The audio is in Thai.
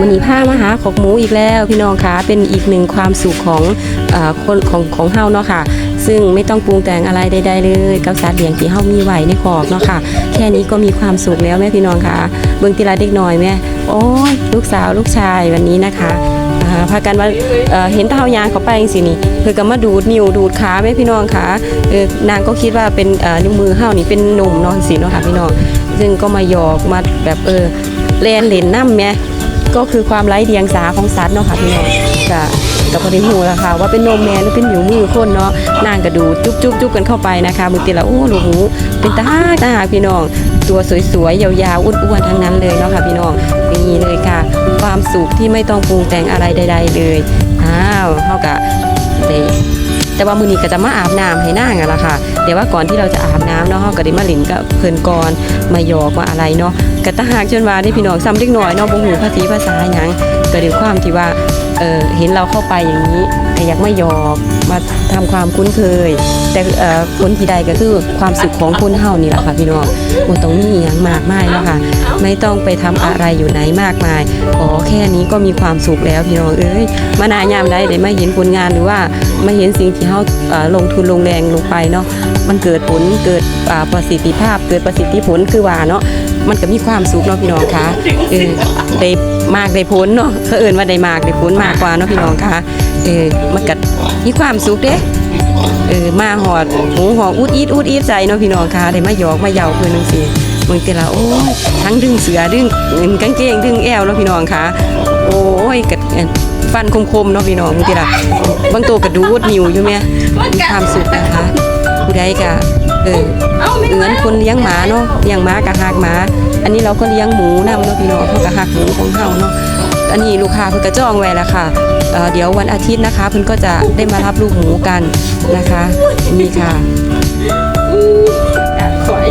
มันนี้ผ้ามาหาขอกหมูอีกแล้วพี่น้องคะเป็นอีกหนึ่งความสุขของอคนของของเฮาเนาะค่ะ ซึ่งไม่ต้องปรุงแต่งอะไรใดๆเลยกับสัตว์เลี้ยงที่เฮามีไหวในคอกเนาะค่ะ แค่นี้ก็มีความสุขแล้วแม่พี่น้องคะเบิ่งทีละเด็กน้อยแม่โอ้ยลูกสาวลูกชายวันนี้นะคะพากันว่าเเห็นเท้ายางเขาไปจังสินี่เพื่อก็มาดูดนิ้วดูดขาแม่พี่น้องคะนางก็คิดว่าเป็นนิ้วมือเฮานี่เป็นหนุ่มนาะสิเนาะค่ะพี่น้อง ซึ่งก็มาหยอกมาแบบเออแลนเล่นน้ำแม่ก็คือความไร้เดียงสาของสัตว์เนาะค่ะพี่น้องก็กับพอดีหูแล้วค่ะว่าเป็นนมแมนหรือเป็นหมิวมือคนเนาะนางกระดูจุ๊บจุ๊บจุ๊บกันเข้าไปนะคะมือตีละโอ้ลูกหูเป็นตาตาพี่น้อง ตัวสวยๆยาวๆอ้วนๆทั้งนั้นเลยเนาะค่ะพี่น้องนี่เลยค่ะ ความสุขที่ไม่ต้องปรุงแต่งอะไรใด ๆ เลยอ้าวเท่ากับ เดแต่ว่ามือนี้ก็จะมาอาบน้ำให้นางอะล่ะค่ะแต่ว่าก่อนที่เราจะอาบน้ำเนาะเราก็ได้มาหลินกับเพิ่นก่อนมาหยอกมาอะไรเนาะกระตาหากจนว่าได้พี่น้องซ้ำเล็กน้อยเนาะบ่หูภาษีภาษาหยัง ก็ด้วยความที่ว่าเเห็นเราเข้าไปอย่างนี้อยากไมาหยอกมาทำความคุ้นเคย แต่ผลที่ใดก็คือความสุขของคนเฮานี่แหละค่ะพี่น้องบ่ต้องมีหยังมากมายเนาะค่ะไม่ต้องไปทำอะไรอยู่ไหนมากมายขอแค่นี้ก็มีความสุขแล้วพี่น้องเอ้ยมานายามได้ได้มาเห็นผลงานหรือว่ามาเห็นสิ่งที่เฮาลงทุนลงแรงลงไปเนาะมันเกิดผลเกิดประสิทธิภาพ เกิดประสิทธิผลคือว่าเนาะ มันก็มีความสุขเนาะพี่น้องคะเออได้มากได้ผลเนาะเขาเอินว่าได้มากได้ผลมากกว่าเนาะพี่น้องคะเออมันก็มีความสุขเด้เออมาหอดหูหองอุดอีดอุดอีดใจเนาะพี่น้องค่ะได้มาหยอกมาเยาเพื่อนนึงสิมึงแต่ละโอ้ยทั้งดึงเสือดึงเงินกางเกงดึงแอวเนาะพี่น้องค่ะโอ้ยกัดฟันคมๆเนาะพี่น้องมึงแต่ละบางตัวกระดูดนิ้วอยู่แม่มีความสุขนะคะผู้ใดกะ ออเหมือนคนเลี้ยงหมาเนาะเลี้ยงหมากะหักหมา อันนี้เราก็เลี้ยงหมูนะเนาะพี่น้องเขากะหักหมูของเฮาเนาะอันนี้ลูกค้าเพื่อกระจองไว้แล้วค่ะเดี๋ยววันอาทิตย์นะคะเพื่นก็จะได้มารับลูกหมูกันนะคะนี่ค่ะสวย